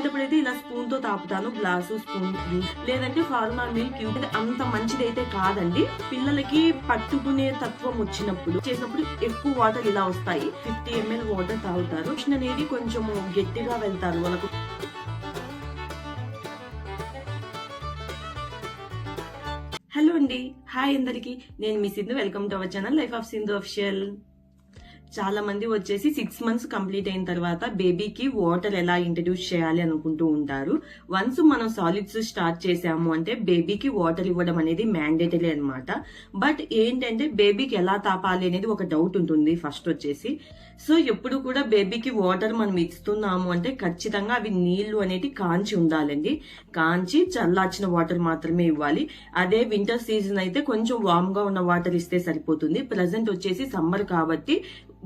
తినిపించేటప్పుడు ఇలా స్పూన్తో తాపుతాను గ్లాసు స్పూన్ లేదంటే ఫార్మా మిల్క్ యూజ్. అంత మంచిది అయితే కాదండి. పిల్లలకి పట్టుకునే తత్వం వచ్చినప్పుడు చేసినప్పుడు ఎక్కువ వాటర్ ఇలా వస్తాయి. ఫిఫ్టీ ఎంఎల్ వాటర్ తాగుతారు. అనేది కొంచెం గట్టిగా వెళ్తారు వాళ్ళకు. హలో అండి. హాయ్ అందరికీ. నేను మీ Sindhu welcome to our channel life of Sindhu official. చాలా మంది వచ్చేసి సిక్స్ మంత్స్ కంప్లీట్ అయిన తర్వాత బేబీకి వాటర్ ఎలా ఇంట్రడ్యూస్ చేయాలి అనుకుంటూ ఉంటారు. వన్స్ మనం సాలిడ్స్ స్టార్ట్ చేసాము అంటే బేబీకి వాటర్ ఇవ్వడం అనేది మ్యాండేటరీ అన్నమాట. బట్ ఏంటంటే బేబీకి ఎలా తాపాలి అనేది ఒక డౌట్ ఉంటుంది ఫస్ట్ వచ్చేసి. సో ఎప్పుడు కూడా బేబీకి వాటర్ మనం ఇస్తున్నాము అంటే ఖచ్చితంగా అవి నీళ్ళు అనేది కాంచి ఉండాలండి. కాంచి చల్లార్చిన వాటర్ మాత్రమే ఇవ్వాలి. అదే వింటర్ సీజన్ అయితే కొంచెం వామ్గా ఉన్న వాటర్ ఇస్తే సరిపోతుంది. ప్రజెంట్ వచ్చేసి సమ్మర్ కాబట్టి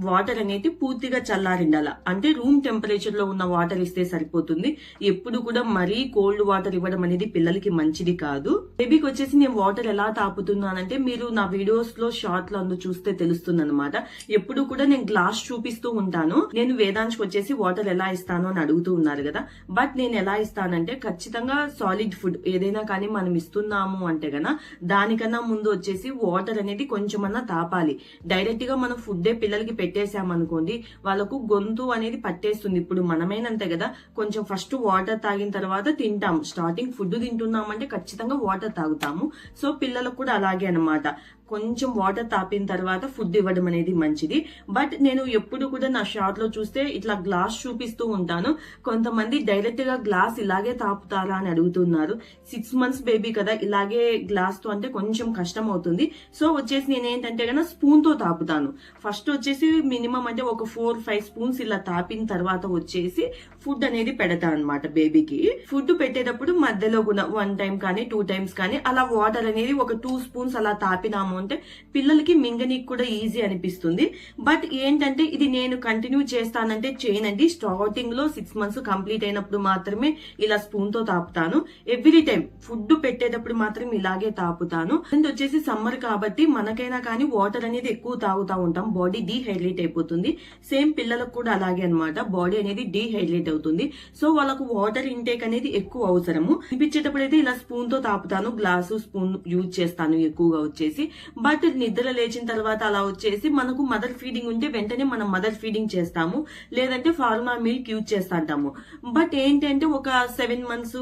వాటర్ అనేది పూర్తిగా చల్లారిండాల. అంటే రూమ్ టెంపరేచర్లో ఉన్న వాటర్ ఇస్తే సరిపోతుంది. ఎప్పుడు కూడా మరీ కోల్డ్ వాటర్ ఇవ్వడం అనేది పిల్లలకి మంచిది కాదు. బేబీకి వచ్చేసి నేను వాటర్ ఎలా తాపుతున్నానంటే మీరు నా వీడియోస్లో షార్ట్లో అందు చూస్తే తెలుస్తుంది అనమాట ఎప్పుడు కూడా నేను గ్లాస్ చూపిస్తూ ఉంటాను. నేను వేదాంశ్ వచ్చేసి వాటర్ ఎలా ఇస్తాను అని అడుగుతూ ఉన్నారు కదా. బట్ నేను ఎలా ఇస్తానంటే ఖచ్చితంగా సాలిడ్ ఫుడ్ ఏదైనా కానీ మనం ఇస్తున్నాము అంటే గన దానికన్నా ముందు వచ్చేసి వాటర్ అనేది కొంచెమన్నా తాపాలి. డైరెక్ట్గా మనం ఫుడ్డే పిల్లలకి పెట్టేసామనుకోండి వాళ్ళకు గొంతు అనేది పట్టేస్తుంది. ఇప్పుడు మనమేనంతే కదా కొంచెం ఫస్ట్ వాటర్ తాగిన తర్వాత తింటాం. స్టార్టింగ్ ఫుడ్ తింటున్నామంటే ఖచ్చితంగా వాటర్ తాగుతాము. సో పిల్లలకు కూడా అలాగే అన్నమాట. కొంచెం వాటర్ తాపిన తర్వాత ఫుడ్ ఇవ్వడం అనేది మంచిది. బట్ నేను ఎప్పుడు కూడా నా షార్ట్లో చూస్తే ఇట్లా గ్లాస్ చూపిస్తూ ఉంటాను. కొంతమంది డైరెక్ట్గా గ్లాస్ ఇలాగే తాపుతారా అని అడుగుతున్నారు. సిక్స్ మంత్స్ బేబీ కదా ఇలాగే గ్లాస్తో అంటే కొంచెం కష్టం అవుతుంది. సో వచ్చేసి నేను ఏంటంటే కన్నా స్పూన్తో తాపుతాను. ఫస్ట్ వచ్చేసి మినిమం అంటే ఒక ఫోర్ ఫైవ్ స్పూన్స్ ఇలా తాపిన తర్వాత వచ్చేసి ఫుడ్ అనేది పెడతాను అనమాట బేబీకి ఫుడ్ పెట్టేటప్పుడు మధ్యలో కూడా వన్ టైం కానీ టూ టైమ్స్ కానీ అలా వాటర్ అనేది ఒక టూ స్పూన్స్ అలా తాపినాము అంటే పిల్లలకి మింగనీకి కూడా ఈజీ అనిపిస్తుంది. బట్ ఏంటంటే ఇది నేను కంటిన్యూ చేస్తానంటే చేయనండి. స్టార్టింగ్లో సిక్స్ మంత్స్ కంప్లీట్ అయినప్పుడు మాత్రమే ఇలా స్పూన్తో తాపుతాను. ఎవ్రీ టైం ఫుడ్ పెట్టేటప్పుడు మాత్రం ఇలాగే తాపుతాను. అండ్ వచ్చేసి సమ్మర్ కాబట్టి మనకైనా కానీ వాటర్ అనేది ఎక్కువ తాగుతా ఉంటాం. బాడీ డీహైడ్రేట్ అయిపోతుంది. సేమ్ పిల్లలకు కూడా అలాగే అన్నమాట. బాడీ అనేది డీహైడ్రేట్ అవుతుంది. సో వాళ్ళకు వాటర్ ఇంటేక్ అనేది ఎక్కువ అవసరము. తినిపించేటప్పుడు అయితే ఇలా స్పూన్తో తాపుతాను. గ్లాసు స్పూన్ యూజ్ చేస్తాను ఎక్కువగా వచ్చేసి. బట్ నిద్ర లేచిన తర్వాత అలా వచ్చేసి మనకు మదర్ ఫీడింగ్ ఉంటే వెంటనే మనం మదర్ ఫీడింగ్ చేస్తాము. లేదంటే ఫార్మా మిల్క్ యూజ్ చేస్తాంటాము. బట్ ఏంటంటే ఒక సెవెన్ మంత్స్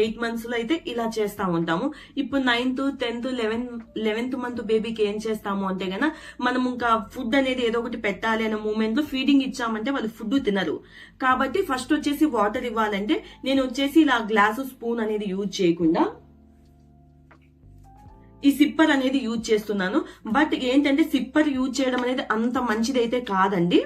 ఎయిట్ మంత్స్లో అయితే ఇలా చేస్తా ఉంటాము. ఇప్పుడు ninth tenth eleven eleventh month బేబీకి ఏం చేస్తాము అంటే గన మనం ఇంకా ఫుడ్ అనేది ఏదో ఒకటి పెట్టాలి అనే మూమెంట్లో ఫీడింగ్ ఇచ్చామంటే వాళ్ళు ఫుడ్ తినరు. కాబట్టి ఫస్ట్ వచ్చేసి వాటర్ ఇవ్వాలంటే నేను వచ్చేసి ఇలా గ్లాసు స్పూన్ అనేది యూజ్ చేయకుండా ఈ సిప్పర్ అనేది యూజ్ చేస్తున్నాను. బట్ ఏంటంటే సిప్పర్ యూజ్ చేయడం అనేది అంత మంచిదైతే కాదండి.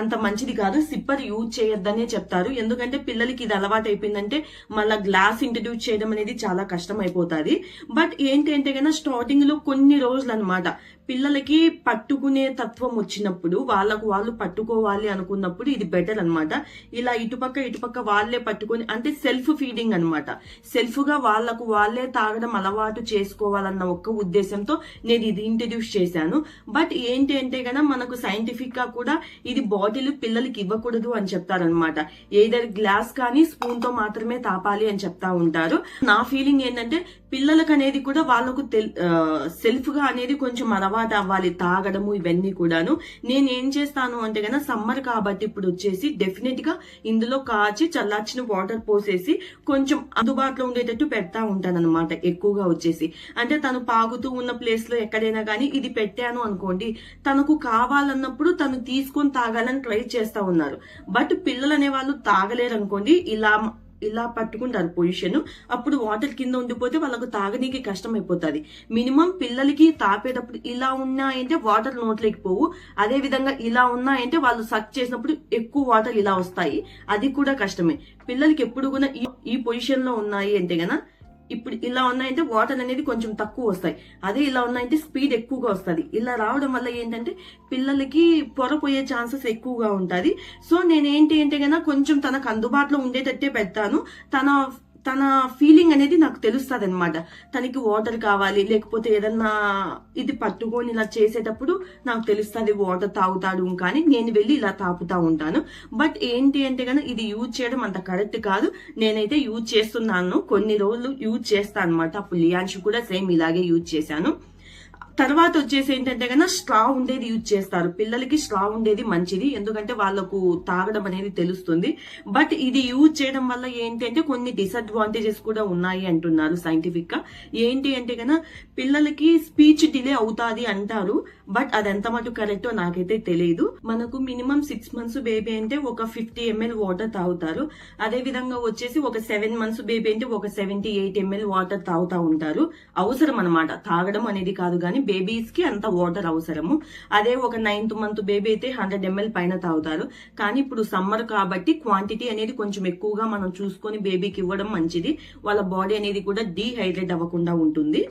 అంత మంచిది కాదు సిప్పర్ యూజ్ చేయొద్దనే చెప్తారు. ఎందుకంటే పిల్లలకి ఇది అలవాటు అయిపోయిందంటే మళ్ళీ గ్లాస్ ఇంట్రడ్యూస్ చేయడం అనేది చాలా కష్టం అయిపోతుంది బట్ ఏంటి అంటే కన్నా స్టార్టింగ్లో కొన్ని రోజులు అనమాట పిల్లలకి పట్టుకునే తత్వం వచ్చినప్పుడు వాళ్ళకు వాళ్ళు పట్టుకోవాలి అనుకున్నప్పుడు ఇది బెటర్ అన్నమాట. ఇలా ఇటుపక్క ఇటుపక్క వాళ్ళే పట్టుకొని అంటే సెల్ఫ్ ఫీడింగ్ అన్నమాట. సెల్ఫ్గా వాళ్ళకు వాళ్ళే తాగడం అలవాటు చేసుకోవాలన్న ఒక్క ఉద్దేశంతో నేను ఇది ఇంట్రడ్యూస్ చేశాను. బట్ ఏంటి అంటే గన మనకు సైంటిఫిక్గా కూడా ఇది బాటిల్ పిల్లలకి ఇవ్వకూడదు అని చెప్తారనమాట ఏదైనా గ్లాస్ కానీ స్పూన్తో మాత్రమే తాపాలి అని చెప్తా ఉంటారు. నా ఫీలింగ్ ఏంటంటే పిల్లలకు అనేది కూడా వాళ్ళకు సెల్ఫ్గా అనేది కొంచెం అలవాటు అవ్వాలి. తాగడము ఇవన్నీ కూడాను. నేను ఏం చేస్తాను అంటే గన సమ్మర్ కాబట్టి ఇప్పుడు వచ్చేసి డెఫినెట్గా ఇందులో కాచి చల్లార్చిన వాటర్ పోసేసి కొంచెం అందుబాటులో ఉండేటట్టు పెడతా ఉంటాను అనమాట ఎక్కువగా వచ్చేసి. అంటే తను పాగుతూ ఉన్న ప్లేస్లో ఎక్కడైనా కానీ ఇది పెట్టాను అనుకోండి తనకు కావాలన్నప్పుడు తను తీసుకొని తాగాలని ట్రై చేస్తా ఉన్నారు. బట్ పిల్లలు అనే వాళ్ళు తాగలేరు అనుకోండి ఇలా ఇలా పట్టుకుంటారు పొజిషన్. అప్పుడు వాటర్ కింద ఉండిపోతే వాళ్ళకు తాగనీకి కష్టం అయిపోతుంది మినిమం పిల్లలకి తాపేటప్పుడు ఇలా ఉన్నాయంటే వాటర్ నోట్లోకి పోవు. అదే విధంగా ఇలా ఉన్నాయంటే వాళ్ళు సక్ చేసినప్పుడు ఎక్కువ వాటర్ ఇలా వస్తాయి. అది కూడా కష్టమే. పిల్లలకి ఎప్పుడు కూడా ఈ- ఈ పొజిషన్లో ఉన్నాయి అంటే గన ఇప్పుడు ఇలా ఉన్నాయంటే వాటర్ అనేది కొంచెం తక్కువ వస్తాయి. అదే ఇలా ఉన్నాయంటే స్పీడ్ ఎక్కువగా వస్తుంది. ఇలా రావడం వల్ల ఏంటంటే పిల్లలకి పొరపోయే ఛాన్సెస్ ఎక్కువగా ఉంటుంది. సో నేను ఏంటి అంటే కన్నా కొంచెం తనకు అందుబాటులో ఉండేటట్టే పెడతాను. తన తన ఫీలింగ్ అనేది నాకు తెలుస్తుంది అనమాట తనకి వాటర్ కావాలి లేకపోతే ఏదన్నా ఇది పట్టుకొని ఇలా చేసేటప్పుడు నాకు తెలుస్తుంది వాటర్ తాగుతాడు కానీ నేను వెళ్ళి ఇలా తాపుతా ఉంటాను. బట్ ఏంటి అంటే కనుక ఇది యూజ్ చేయడం అంత కరెక్ట్ కాదు. నేనైతే యూజ్ చేస్తున్నాను. కొన్ని రోజులు యూజ్ చేస్తాను అనమాట అప్పుడు లియాన్షి కూడా సేమ్ ఇలాగే యూజ్ చేశాను. తర్వాత వచ్చేసి ఏంటంటే కన్నా స్ట్రా ఉండేది యూజ్ చేస్తారు. పిల్లలకి స్ట్రా ఉండేది మంచిది. ఎందుకంటే వాళ్ళకు తాగడం అనేది తెలుస్తుంది. బట్ ఇది యూజ్ చేయడం వల్ల ఏంటి అంటే కొన్ని డిసడ్వాంటేజెస్ కూడా ఉన్నాయి అంటున్నారు సైంటిఫిక్గా. ఏంటి అంటే కన్నా పిల్లలకి స్పీచ్ డిలే అవుతాది అంటారు. బట్ అది ఎంత మటు కరెక్టో నాకైతే తెలియదు మనకు మినిమం సిక్స్ మంత్స్ బేబీ అంటే ఒక ఫిఫ్టీ ఎంఎల్ వాటర్ తాగుతారు. అదే విధంగా వచ్చేసి ఒక సెవెన్ మంత్స్ బేబీ అంటే ఒక సెవెంటీ ఎయిట్ ఎంఎల్ వాటర్ తాగుతా ఉంటారు. అవసరం అనమాట తాగడం అనేది కాదు కానీ బేబీస్కి అంత వాటర్ అవసరము. అదే ఒక నైన్త్ మంత్ బేబీ అయితే హండ్రెడ్ ఎంఎల్ పైన తాగుతారు. కానీ ఇప్పుడు సమ్మర్ కాబట్టి క్వాంటిటీ అనేది కొంచెం ఎక్కువగా మనం చూసుకొని బేబీకి ఇవ్వడం మంచిది. వాళ్ళ బాడీ అనేది కూడా డీహైడ్రేట్ అవ్వకుండా ఉంటుంది.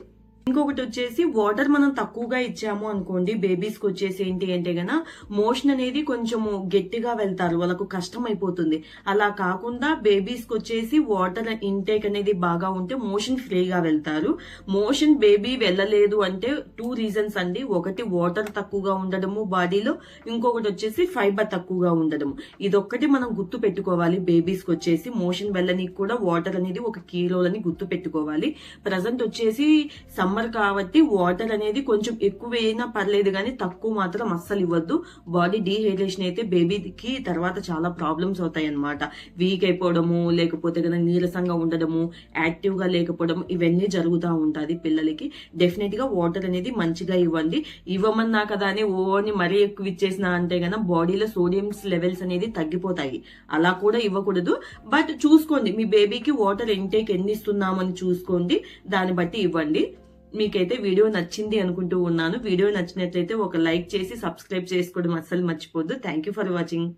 ఇంకొకటి వచ్చేసి వాటర్ మనం తక్కువగా ఇచ్చాము అనుకోండి బేబీస్కి వచ్చేసి ఏంటి అంటే గన మోషన్ అనేది కొంచెము గట్టిగా వెళ్తారు వాళ్ళకు కష్టం అయిపోతుంది. అలా కాకుండా బేబీస్కి వచ్చేసి వాటర్ ఇంటేక్ అనేది బాగా ఉంటే మోషన్ ఫ్రీగా వెళ్తారు. మోషన్ బేబీ వెళ్ళలేదు అంటే టూ రీజన్స్ అండి. ఒకటి వాటర్ తక్కువగా ఉండడము బాడీలో ఇంకొకటి వచ్చేసి ఫైబర్ తక్కువగా ఉండడము. ఇదొక్కటి మనం గుర్తు పెట్టుకోవాలి బేబీస్కి వచ్చేసి మోషన్ వెళ్ళనికి కూడా వాటర్ అనేది ఒక కీ రోల్ అని గుర్తు పెట్టుకోవాలి. ప్రజెంట్ వచ్చేసి సమ్మర్ కాబట్టి వాటర్ అనేది కొంచెం ఎక్కువ అయినా పర్లేదు కానీ తక్కువ మాత్రం అస్సలు ఇవ్వద్దు. బాడీ డీహైడ్రేషన్ అయితే బేబీకి తర్వాత చాలా ప్రాబ్లమ్స్ అవుతాయి అనమాట వీక్ అయిపోవడము లేకపోతే కదా నీరసంగా ఉండడము యాక్టివ్గా లేకపోవడం ఇవన్నీ జరుగుతూ ఉంటుంది పిల్లలకి. డెఫినెట్గా వాటర్ అనేది మంచిగా ఇవ్వండి. ఇవ్వమన్నా కదా అని ఓని మరీ ఎక్కువ ఇచ్చేసిన అంటే గన బాడీలో సోడియంస్ లెవెల్స్ అనేది తగ్గిపోతాయి. అలా కూడా ఇవ్వకూడదు. బట్ చూసుకోండి మీ బేబీకి వాటర్ ఇంటేక్ ఎన్ని ఇస్తున్నామని చూసుకోండి. దాన్ని బట్టి ఇవ్వండి. మీకైతే వీడియో నచ్చింది అనుకుంటూ ఉన్నాను. వీడియో నచ్చినట్లయితే ఒక లైక్ చేసి సబ్స్క్రైబ్ చేసుకోవడం అస్సలు మర్చిపోద్దు థ్యాంక్ యూ ఫర్ వాచింగ్